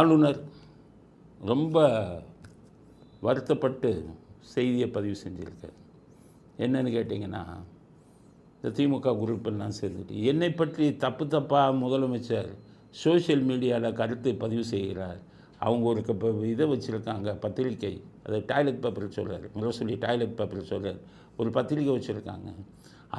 ஆளுநர் ரொம்ப வருத்தப்பட்டு செய்தியை பதிவு செஞ்சுருக்கார். என்னன்னு கேட்டிங்கன்னா இந்த திமுக குரூப்பெல்லாம் சேர்ந்துட்டு என்னை பற்றி தப்பு தப்பாக முதலமைச்சர் சோஷியல் மீடியாவில் கருத்தை பதிவு செய்கிறார். அவங்க ஒரு இப்போ இதை வச்சுருக்காங்க பத்திரிக்கை. அதை டாய்லெட் பேப்பர் சொல்கிறார் முரசொலி டாய்லெட் பேப்பர் சொல்கிறார் ஒரு பத்திரிக்கை வச்சுருக்காங்க.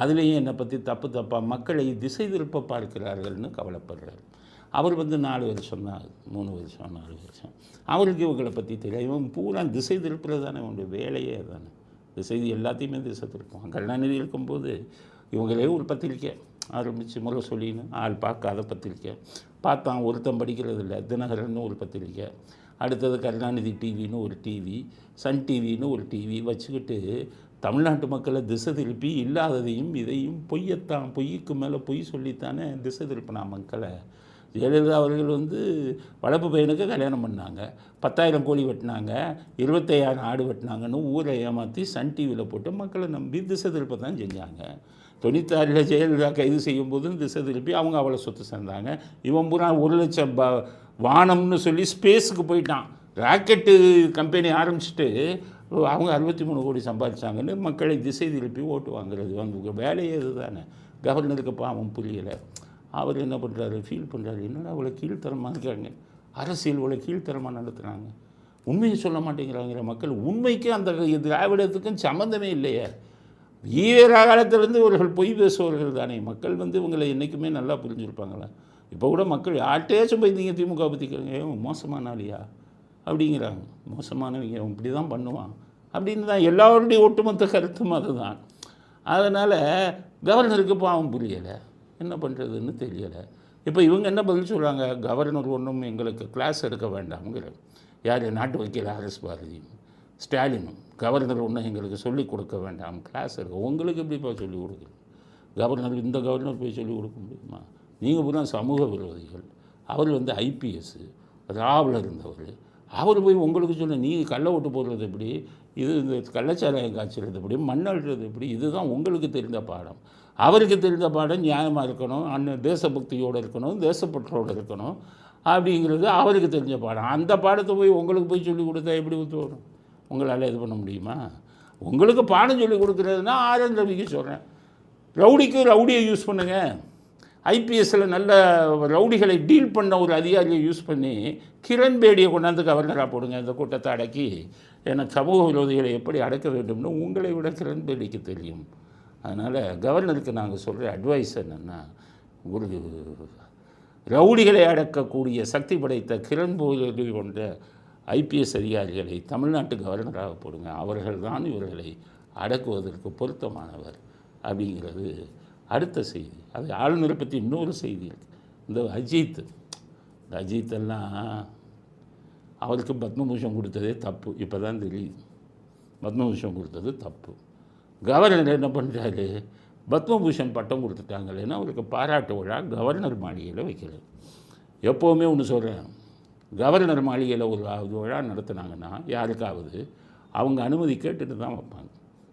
அதுலேயும் என்னை பற்றி தப்பு தப்பாக மக்களை திசை திருப்ப பார்க்கிறார்கள்னு கவலைப்படுறார். அவர் வந்து நாலு வருஷம் தான் மூணு வருஷம் நாலு வருஷம் அவருக்கு இவங்களை பற்றி தெரியும் இவன் பூரா திசை திருப்புறது தானே உண்டு வேலையே தானே திசை எல்லாத்தையுமே திசை திருப்போம் கருணாநிதி இருக்கும்போது இவங்களே ஒரு பத்திரிக்கை. ஆரம்பித்து முறை சொல்லின்னு ஆள் பார்க்காத பத்திரிக்கை. பார்த்தான் ஒருத்தன் படிக்கிறது இல்லை. தினகரன் ஒரு பத்திரிக்கை. அடுத்தது கருணாநிதி டிவின்னு ஒரு டிவி. சன் டிவின்னு ஒரு டிவி. வச்சுக்கிட்டு தமிழ்நாட்டு மக்களை திசை திருப்பி இல்லாததையும் இதையும் பொய்யத்தான் பொய்யுக்கு மேலே பொய் சொல்லித்தானே திசை திருப்பினா மக்களை. ஜெயலலிதா அவர்கள் வந்து வளர்ப்பு பையனுக்கு கல்யாணம் பண்ணாங்க. பத்தாயிரம் கோழி வெட்டினாங்க. இருபத்தையாயிரம் ஆடு வெட்டினாங்கன்னு ஊரை ஏமாற்றி சன் டிவியில் போட்டு மக்களை நம்பி திசை திருப்ப தான் செஞ்சாங்க. தொண்ணூத்தாறில் ஜெயலலிதா கைது செய்யும் போதும் திசை திருப்பி அவங்க அவளை சொத்து சேர்ந்தாங்க. இவன் பூரா ஒரு லட்சம் ப வானம்னு சொல்லி ஸ்பேஸுக்கு போயிட்டான். ராக்கெட்டு கம்பெனி ஆரம்பிச்சுட்டு அவங்க அறுபத்தி மூணு கோடி சம்பாதிச்சாங்கன்னு மக்களை திசை திருப்பி ஓட்டு வாங்குறது அவங்க வேலையே இதுதானே. கவர்னருக்கு பாவம் புரியலை. அவர் என்ன பண்ணுறாரு ஃபீல் பண்ணுறாரு என்னடா இவ்வளோ கீழ்த்தரமாக இருக்காங்க அரசியல் இவ்வளோ கீழ்த்தரமாக நடத்துகிறாங்க உண்மையை சொல்ல மாட்டேங்கிறாங்கிற மக்கள். உண்மைக்கு அந்த திராவிடத்துக்கும் சம்மந்தமே இல்லையே. வீர காலத்திலேருந்து இவர்கள் பொய் பேசுபவர்கள் தானே. மக்கள் வந்து இவங்களை என்றைக்குமே நல்லா புரிஞ்சுருப்பாங்களே? இப்போ கூட மக்கள் யார்கிட்டயாச்சும் போய் நீங்கள் திமுக பற்றி கேளுங்க. "ஏன் மோசமான ஆளியா? அப்படிங்கிறாங்க. மோசமானவங்க அவன் இப்படி தான் பண்ணுவான். அப்படின்னு தான் எல்லாருடைய ஒட்டுமொத்த கருத்தும் அதுதான். அதனால் கவர்னருக்கு பாவம் புரியலை. என்ன பண்ணுறதுன்னு தெரியலை. இப்போ இவங்க என்ன பதில் சொல்கிறாங்க கவர்னர் ஒன்றும் எங்களுக்கு கிளாஸ் எடுக்க வேண்டாம்ங்கிற. யார்? நாட்டு வக்கீல் ஆர்எஸ் பாரதியும் ஸ்டாலினும். கவர்னர் ஒன்றும் எங்களுக்கு சொல்லிக் கொடுக்க வேண்டாம். கிளாஸ் எடுக்க. உங்களுக்கு எப்படிப்பா சொல்லிக் கொடுக்குறது கவர்னர் இந்த கவர்னர் போய் சொல்லிக் கொடுக்க முடியுமா? நீங்கள் பூரா சமூக விரோதிகள். அவர் வந்து ஐபிஎஸ்ஸு ராவில் இருந்தவர். அவர் போய் உங்களுக்கு சொல்ல நீங்கள் கள்ள ஓட்டு போடுறது எப்படி? இது இந்த கள்ளச்சாராயம் காய்ச்சறது எப்படி? மண் அழுறது எப்படி? இதுதான் உங்களுக்கு தெரிந்த பாடம். அவருக்கு தெரிந்த பாடம் நியாயமாக இருக்கணும் அண்ணன் தேசபக்தியோடு இருக்கணும் தேசப்பற்றோடு இருக்கணும் அப்படிங்கிறது அவருக்கு தெரிஞ்ச பாடம். அந்த பாடத்தை போய் உங்களுக்கு போய் சொல்லி கொடுத்தா எப்படி ஒத்து வரும்? உங்களால் இது பண்ண முடியுமா? உங்களுக்கு பாடம் சொல்லி கொடுக்குறதுனா ஆரன் ரவிக்கு சொல்கிறேன் ரவுடிக்கு ரவுடியை யூஸ் பண்ணுங்கள் ஐபிஎஸ்சில் நல்ல ரவுடிகளை டீல் பண்ண ஒரு அதிகாரியை யூஸ் பண்ணி கிரண் பேடியை கொண்டாந்து கவர்னராக போடுங்க இந்த கூட்டத்தை அடக்கி. ஏன்னா சமூக விரோதிகளை எப்படி அடக்க வேண்டும்னு உங்களை விட கிரண் பேடிக்கு தெரியும். அதனால் கவர்னருக்கு நாங்கள் சொல்கிற அட்வைஸ் என்னென்னா ஒரு ரவுடிகளை அடக்கக்கூடிய சக்தி படைத்த கிரண் கொண்ட ஐபிஎஸ் அதிகாரிகளை தமிழ்நாட்டு கவர்னராக போடுங்க. அவர்கள் தான் இவர்களை அடக்குவதற்கு பொருத்தமானவர் அப்படிங்கிறது அடுத்த செய்தி. அது ஆளுநரை பற்றி இன்னொரு செய்தி இந்த அஜித் இந்த அஜித்தெல்லாம் அவருக்கு பத்மபூஷன் கொடுத்ததே தப்பு. இப்போ தான் தெரியுது. பத்மபூஷன் கொடுத்தது தப்பு. கவர்னர் என்ன பண்ணுறாரு பத்மபூஷன் பட்டம் கொடுத்துட்டாங்களேன்னா அவருக்கு பாராட்டு விழா கவர்னர் மாளிகையில் வைக்கிறது. எப்போவுமே ஒன்று சொல்கிறேன் கவர்னர் மாளிகையில் ஒரு விழா நடத்துனாங்கன்னா யாருக்காவது அவங்க அனுமதி கேட்டுட்டு தான் வைப்பாங்க.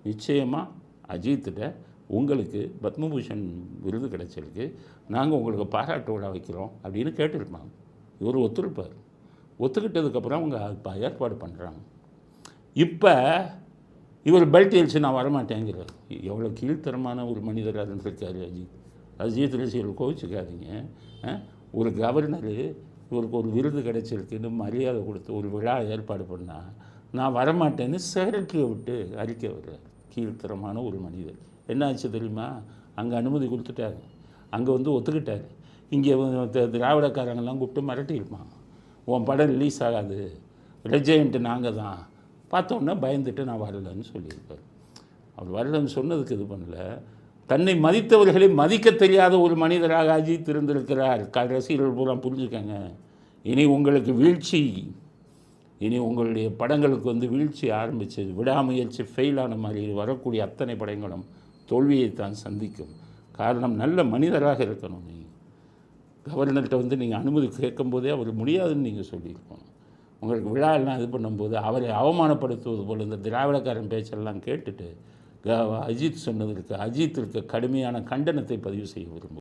நிச்சயமாக அஜித்திட்ட உங்களுக்கு பத்மபூஷன் விருது கிடைச்சிருக்கு. நாங்கள் உங்களுக்கு பாராட்டு விழா வைக்கிறோம் அப்படின்னு கேட்டிருப்பாங்க. இவர் ஒத்துழைப்பார். ஒத்துக்கிட்டதுக்கப்புறம் அவங்க ஏற்பாடு பண்ணுறாங்க இப்போ இவர் பெல்ட் எழுச்சி நான் வரமாட்டேங்கிறார். எவ்வளோ கீழ்த்தரமான ஒரு மனிதராக இருந்திருக்காரு அஜித் அஜித் ரசிகர்கள் கோவிச்சுக்காதீங்க. ஒரு கவர்னரு இவருக்கு ஒரு விருது கிடைச்சிருக்குன்னு மரியாதை கொடுத்து ஒரு விழா ஏற்பாடு பண்ணால் நான் வரமாட்டேன்னு செக்ரட்டரியை விட்டு அறிக்கை வர்றார். கீழ்த்தரமான ஒரு மனிதர். என்ன ஆச்சு தெரியுமா? அங்கே அனுமதி கொடுத்துட்டாரு. அங்கே வந்து ஒத்துக்கிட்டாரு. இங்கே திராவிடக்காரங்கெல்லாம் கூப்பிட்டு மிரட்டியிருப்பான் உன் படம் ரிலீஸ் ஆகாது. ரெஜெயண்ட்டு நாங்கள் தான் பார்த்தோன்னே பயந்துட்டு நான் வரலன்னு சொல்லியிருப்பார் அவர் வரலன்னு சொன்னதுக்கு இது பண்ணல. தன்னை மதித்தவர்களை மதிக்க தெரியாத ஒரு மனிதராக அஜித் இருந்திருக்கிறார். ரசிகர்கள் பூரா புரிஞ்சுக்கங்க. இனி உங்களுக்கு வீழ்ச்சி. இனி உங்களுடைய படங்களுக்கு வந்து வீழ்ச்சி ஆரம்பித்தது விடாமுயற்சி ஃபெயிலான மாதிரி வரக்கூடிய அத்தனை படங்களும் தோல்வியைத்தான் சந்திக்கும். காரணம் நல்ல மனிதராக இருக்கணும் நீங்கள் கவர்னர்கிட்ட வந்து நீங்கள் அனுமதி கேட்கும்போதே அவர் முடியாதுன்னு நீங்கள் சொல்லியிருக்கணும். உங்களுக்கு விழா எல்லாம் இது பண்ணும்போது அவரை அவமானப்படுத்துவது போல் இந்த திராவிடக்காரன் பேச்செல்லாம் கேட்டுட்டு க அஜித் சொன்னதற்கு அஜித்திற்கு கடுமையான கண்டனத்தை பதிவு செய்ய விரும்புகிறேன்.